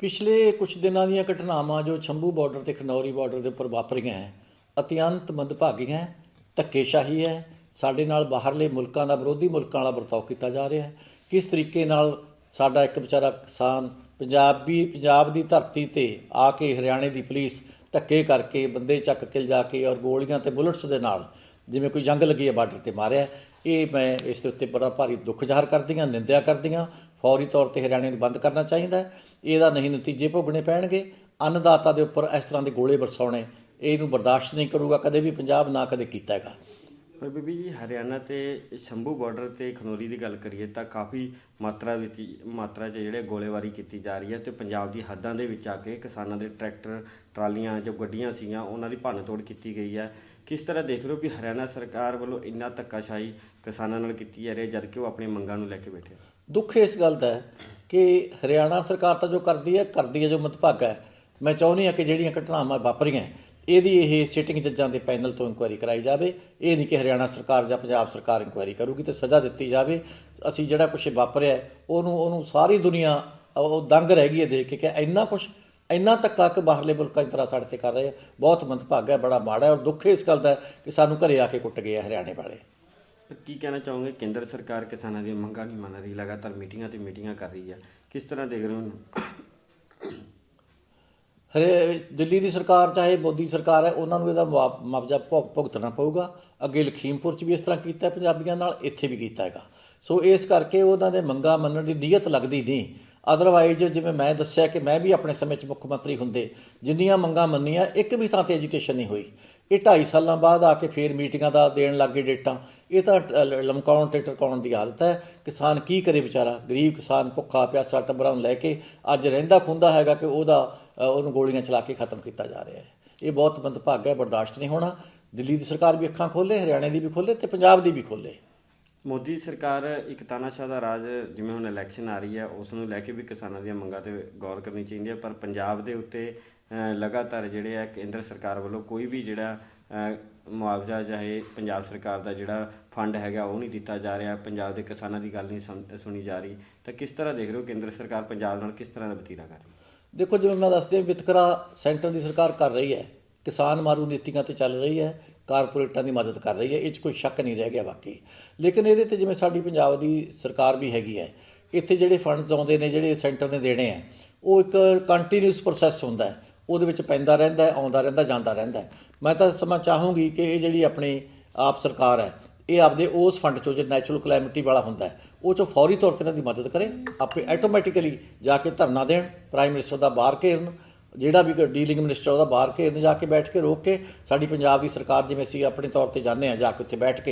ਪਿਛਲੇ ਕੁਝ ਦਿਨਾਂ ਦੀਆਂ ਘਟਨਾਵਾਂ ਜੋ ਛੰਭੂ ਬਾਰਡਰ ਤੇ ਖਨੌਰੀ ਬਾਰਡਰ ਦੇ ਉੱਪਰ ਵਾਪਰੀਆਂ ਹੈ, ਅਤਿਅੰਤ ਮੰਦਭਾਗੀ ਹੈ, ਧੱਕੇਸ਼ਾਹੀ ਹੈ, ਸਾਡੇ ਨਾਲ ਬਾਹਰਲੇ ਮੁਲਕਾਂ ਦਾ, ਵਿਰੋਧੀ ਮੁਲਕਾਂ ਵਾਲਾ ਵਰਤਾਓ ਕੀਤਾ ਜਾ ਰਿਹਾ ਹੈ। ਕਿਸ ਤਰੀਕੇ ਨਾਲ ਸਾਡਾ ਇੱਕ ਵਿਚਾਰਾ ਕਿਸਾਨ ਪੰਜਾਬੀ, ਪੰਜਾਬ ਦੀ ਧਰਤੀ ਤੇ ਆ ਕੇ ਹਰਿਆਣੇ ਦੀ ਪੁਲਿਸ ਧੱਕੇ ਕਰਕੇ ਬੰਦੇ ਚੱਕ ਕੇ ਲਿਜਾ ਕੇ ਔਰ ਗੋਲੀਆਂ ਤੇ ਬੁਲਟਸ ਦੇ ਨਾਲ ਜਿਵੇਂ ਕੋਈ ਜੰਗ ਲੱਗੀ ਹੈ ਬਾਰਡਰ ਤੇ ਮਾਰਿਆ ਇਹ ਮੈਂ ਇਸ ਦੇ ਉੱਤੇ ਬੜਾ ਭਾਰੀ ਦੁੱਖ ਜ਼ਾਹਰ ਕਰਦੀ ਹਾਂ, ਨਿੰਦਿਆ ਕਰਦੀ ਹਾਂ। ਫੌਰੀ ਤੌਰ ਤੇ ਹਰਿਆਣੇ ਨੂੰ ਬੰਦ ਕਰਨਾ ਚਾਹੀਦਾ ਇਹਦਾ ਨਹੀਂ ਨਤੀਜੇ ਭੋਗਣੇ ਪੈਣਗੇ। ਅੰਨਦਾਤਾ ਦੇ ਉੱਪਰ ਇਸ ਤਰ੍ਹਾਂ ਦੇ ਗੋਲੇ ਵਰਸਾਉਣੇ, ਇਹਨੂੰ ਬਰਦਾਸ਼ਤ ਨਹੀਂ ਕਰੂਗਾ, ਕਦੇ ਵੀ ਪੰਜਾਬ ਨਾ ਕਦੇ ਕੀਤਾ ਹੈਗਾ। ਪਰ ਬੀਬੀ ਜੀ, ਹਰਿਆਣਾ ਤੇ ਸ਼ੰਭੂ ਬਾਰਡਰ ਤੇ ਖਨੌਰੀ ਦੀ ਗੱਲ ਕਰੀਏ ਤਾਂ ਕਾਫੀ ਮਾਤਰਾ ਵਿੱਚ ਮਾਤਰਾ 'ਚ ਜਿਹੜੇ ਗੋਲੇਬਾਰੀ ਕੀਤੀ ਜਾ ਰਹੀ ਹੈ ਤੇ ਪੰਜਾਬ ਦੀ ਹੱਦਾਂ ਦੇ ਵਿੱਚ ਆ ਕੇ ਕਿਸਾਨਾਂ ਦੇ ਟਰੈਕਟਰ, ਟਰਾਲੀਆਂ ਜੋ ਗੱਡੀਆਂ ਸੀਗੀਆਂ, ਉਹਨਾਂ ਦੀ ਭੰਨਤੋੜ ਕੀਤੀ ਗਈ ਹੈ। ਕਿਸ ਤਰ੍ਹਾਂ ਦੇਖ ਰਹੇ ਹੋ ਵੀ ਹਰਿਆਣਾ ਸਰਕਾਰ ਵੱਲੋਂ ਇੰਨਾ ਧੱਕਾਸ਼ਾਹੀ ਕਿਸਾਨਾਂ ਨਾਲ ਕੀਤੀ ਜਾ ਰਹੀ ਹੈ ਜਦਕਿ ਉਹ ਆਪਣੀ ਮੰਗਾਂ ਨੂੰ ਲੈ ਕੇ ਬੈਠੇ ਦੁੱਖ ਇਸ ਗੱਲ ਦਾ ਹੈ ਕਿ ਹਰਿਆਣਾ ਸਰਕਾਰ ਤਾਂ ਜੋ ਕਰਦੀ ਹੈ ਕਰਦੀ ਹੈ ਜੋ ਮਤਭਾਗਾ ਹੈ। ਮੈਂ ਚਾਹੁੰਦੀ ਹਾਂ ਕਿ ਜਿਹੜੀਆਂ ਘਟਨਾਵਾਂ ਵਾਪਰੀਆਂ ਇਹਦੀ ਇਹ ਸਿਟਿੰਗ ਜੱਜਾਂ ਦੇ ਪੈਨਲ ਤੋਂ ਇਨਕੁਆਇਰੀ ਕਰਾਈ ਜਾਵੇ। ਇਹ ਨਹੀਂ ਕਿ ਹਰਿਆਣਾ ਸਰਕਾਰ ਜਾਂ ਪੰਜਾਬ ਸਰਕਾਰ ਇਨਕੁਆਇਰੀ ਕਰੂਗੀ ਤੇ ਸਜ਼ਾ ਦਿੱਤੀ ਜਾਵੇ। ਅਸੀਂ ਜਿਹੜਾ ਕੁਝ ਵਾਪਰਿਆ ਉਹਨੂੰ ਉਹਨੂੰ ਸਾਰੀ ਦੁਨੀਆ ਉਹ ਦੰਗ ਰਹਿ ਗਈ ਹੈ ਦੇਖ ਕੇ ਕਿ ਇੰਨਾ ਕੁਝ ਇੰਨਾ ਧੱਕਾ ਕਿ ਬਾਹਰਲੇ ਮੁਲਕਾਂ ਦੀ ਤਰ੍ਹਾਂ ਸਾਡੇ ਤੇ ਕਰ ਰਹੇ ਆ। ਬਹੁਤ ਮੰਦਭਾਗਾ ਹੈ, ਬੜਾ ਮਾੜਾ ਹੈ ਔਰ ਦੁੱਖ ਇਸ ਗੱਲ ਦਾ ਕਿ ਸਾਨੂੰ ਘਰੇ ਆ ਕੇ ਕੁੱਟ ਗਏ ਆ ਹਰਿਆਣੇ ਵਾਲੇ। ਕੀ ਕਹਿਣਾ ਚਾਹੋਗੇ? ਕੇਂਦਰ ਸਰਕਾਰ ਕਿਸਾਨਾਂ ਦੀਆਂ ਮੰਗਾਂ ਨਹੀਂ ਮੰਨ ਰਹੀ ਲਗਾਤਾਰ ਮੀਟਿੰਗਾਂ ਤੇ ਮੀਟਿੰਗਾਂ ਕਰ ਰਹੀ ਹੈ। ਕਿਸ ਤਰ੍ਹਾਂ ਦੇਖ ਰਹੇ ਹੋ ਹਰੇ ਦਿੱਲੀ ਦੀ ਸਰਕਾਰ, ਚਾਹੇ ਮੋਦੀ ਸਰਕਾਰ ਹੈ, ਉਹਨਾਂ ਨੂੰ ਇਹਦਾ ਮੁਆ- ਮੁਆਵਜ਼ਾ ਭੁਗ, ਭੁਗਤਣਾ ਪਊਗਾ। ਅੱਗੇ ਲਖੀਮਪੁਰ 'ਚ ਵੀ ਇਸ ਤਰ੍ਹਾਂ ਕੀਤਾ ਪੰਜਾਬੀਆਂ ਨਾਲ ਇੱਥੇ ਵੀ ਕੀਤਾ ਹੈਗਾ। ਸੋ ਇਸ ਕਰਕੇ ਉਹਨਾਂ ਦੇ ਮੰਗਾਂ ਮੰਨਣ ਦੀ ਨੀਅਤ ਲੱਗਦੀ ਨਹੀਂ। ਅਦਰਵਾਈਜ਼ ਜਿਵੇਂ ਮੈਂ ਦੱਸਿਆ ਕਿ ਮੈਂ ਵੀ ਆਪਣੇ ਸਮੇਂ 'ਚ ਮੁੱਖ ਮੰਤਰੀ ਹੁੰਦੇ, ਜਿੰਨੀਆਂ ਮੰਗਾਂ ਮੰਨੀਆਂ, ਇੱਕ ਵੀ ਥਾਂ ਤੇ ਐਜੀਟੇਸ਼ਨ ਨਹੀਂ ਹੋਈ। ਇਹ 2.5 ਸਾਲਾਂ ਬਾਅਦ ਆ ਕੇ ਫੇਰ ਮੀਟਿੰਗਾਂ ਦਾ ਦੇਣ ਲੱਗੇ ਡੇਟਾਂ। ਇਹ ਤਾਂ ਲਮਕਾਉਣ ਤੇ ਟਰਕਾਉਣ ਦੀ ਆਦਤ ਹੈ। ਕਿਸਾਨ ਕੀ ਕਰੇ ਵਿਚਾਰਾ? ਗਰੀਬ ਕਿਸਾਨ ਭੁੱਖਾ ਪਿਆਸਾ ਟੱਬਰਾਂ ਨੂੰ ਲੈ ਕੇ ਅੱਜ ਰਹਿੰਦਾ ਖੁੰਦਾ ਹੈਗਾ ਕਿ ਉਹਦਾ ਉਹਨੂੰ ਗੋਲੀਆਂ ਚਲਾ ਕੇ ਖਤਮ ਕੀਤਾ ਜਾ ਰਿਹਾ ਹੈ। ਇਹ ਬਹੁਤ ਮੰਦਭਾਗਾ ਹੈ, ਬਰਦਾਸ਼ਤ ਨਹੀਂ ਹੋਣਾ। ਦਿੱਲੀ ਦੀ ਸਰਕਾਰ ਵੀ ਅੱਖਾਂ ਖੋਲੇ ਹਰਿਆਣੇ ਦੀ ਵੀ ਖੋਲੇ ਤੇ ਪੰਜਾਬ ਦੀ ਵੀ ਖੋਲੇ ਮੋਦੀ ਸਰਕਾਰ ਇੱਕ ਤਾਨਾਸ਼ਾਹ ਦਾ ਰਾਜ ਜਿਵੇਂ ਹੁਣ ਇਲੈਕਸ਼ਨ ਆ ਰਹੀ ਹੈ, ਉਸ ਨੂੰ ਲੈ ਕੇ ਵੀ ਕਿਸਾਨਾਂ ਦੀਆਂ ਮੰਗਾਂ ਤੇ ਗੌਰ ਕਰਨੀ ਚਾਹੀਦੀ ਹੈ, ਪਰ ਪੰਜਾਬ ਦੇ ਉੱਤੇ ਲਗਾਤਾਰ ਜਿਹੜੇ ਆ ਕੇਂਦਰ ਸਰਕਾਰ ਵੱਲੋਂ ਕੋਈ ਵੀ ਜਿਹੜਾ ਮੁਆਵਜ਼ਾ ਚਾਹੇ ਪੰਜਾਬ ਸਰਕਾਰ ਦਾ ਜਿਹੜਾ ਫੰਡ ਹੈਗਾ ਉਹ ਨਹੀਂ ਦਿੱਤਾ ਜਾ ਰਿਹਾ, ਪੰਜਾਬ ਦੇ ਕਿਸਾਨਾਂ ਦੀ ਗੱਲ ਨਹੀਂ ਸੁਣ- ਸੁਣੀ ਜਾ ਰਹੀ। ਤਾਂ ਕਿਸ ਤਰ੍ਹਾਂ ਦੇਖ ਰਹੇ ਹੋ ਕੇਂਦਰ ਸਰਕਾਰ ਪੰਜਾਬ ਨਾਲ ਕਿਸ ਤਰ੍ਹਾਂ ਦਾ ਵਤੀਰਾ ਕਰ ਰਹੀ ਹੈ? ਦੇਖੋ, ਜਿਵੇਂ ਮੈਂ ਦੱਸਦੇ ਵਿਤਕਰਾ ਸੈਂਟਰ ਦੀ ਸਰਕਾਰ ਕਰ ਰਹੀ ਹੈ। ਕਿਸਾਨ ਮਾਰੂ ਨੀਤੀਆਂ ਤੇ ਚੱਲ ਰਹੀ ਹੈ, ਕਾਰਪੋਰੇਟਾਂ ਦੀ ਮਦਦ ਕਰ ਰਹੀ ਹੈ। ਇਹ 'ਚ ਕੋਈ ਸ਼ੱਕ ਨਹੀਂ ਰਹਿ ਗਿਆ ਬਾਕੀ। ਲੇਕਿਨ ਇਹਦੇ ਤੇ ਜਿਵੇਂ ਸਾਡੀ ਪੰਜਾਬ ਦੀ ਸਰਕਾਰ ਵੀ ਹੈਗੀ ਹੈ, ਇੱਥੇ ਜਿਹੜੇ ਫੰਡਸ ਆਉਂਦੇ ਨੇ, ਜਿਹੜੇ ਸੈਂਟਰ ਨੇ ਦੇਣੇ ਆ ਉਹ ਇੱਕ ਕੰਟੀਨਿਊਸ ਪ੍ਰੋਸੈਸ ਹੁੰਦਾ ਹੈ। ਉਹਦੇ ਵਿੱਚ ਪੈਂਦਾ ਰਹਿੰਦਾ ਹੈ, ਆਉਂਦਾ ਰਹਿੰਦਾ, ਜਾਂਦਾ ਰਹਿੰਦਾ ਹੈ। ਮੈਂ ਤਾਂ ਸਮਾਂ ਚਾਹੂੰਗੀ ਕਿ ਇਹ ਜਿਹੜੀ ਆਪਣੀ ਆਪ ਸਰਕਾਰ ਹੈ, ਇਹ ਆਪਦੇ ਉਸ ਫੰਡ ਚੋਂ ਜਿਹੜਾ ਨੈਚੁਰਲ ਕਲੈਮਿਟੀ ਵਾਲਾ ਹੁੰਦਾ ਹੈ ਉਹ ਚੋਂ ਫੌਰੀ ਤੌਰ ਤੇ ਇਹਨਾਂ ਦੀ ਮਦਦ ਕਰੇ, ਆਪੇ ਆਟੋਮੈਟਿਕਲੀ ਜਾ ਕੇ ਧਰਨਾ ਦੇਣ ਪ੍ਰਾਈਮ ਮਿਨਿਸਟਰ ਦਾ ਬਾਹਰ ਘੇਰਨ, ਜਿਹੜਾ ਵੀ ਡੀਲਿੰਗ ਮਿਨਿਸਟਰ ਉਹਦਾ ਬਾਹਰ ਘੇਰਨ, ਜਾ ਕੇ ਬੈਠ ਕੇ ਰੋਕ ਕੇ ਸਾਡੀ ਪੰਜਾਬ ਦੀ ਸਰਕਾਰ ਜਿਵੇਂ ਅਸੀਂ ਆਪਣੇ ਤੌਰ ਤੇ ਜਾਂਦੇ ਆ ਜਾ ਕੇ ਉੱਥੇ ਬੈਠ ਕੇ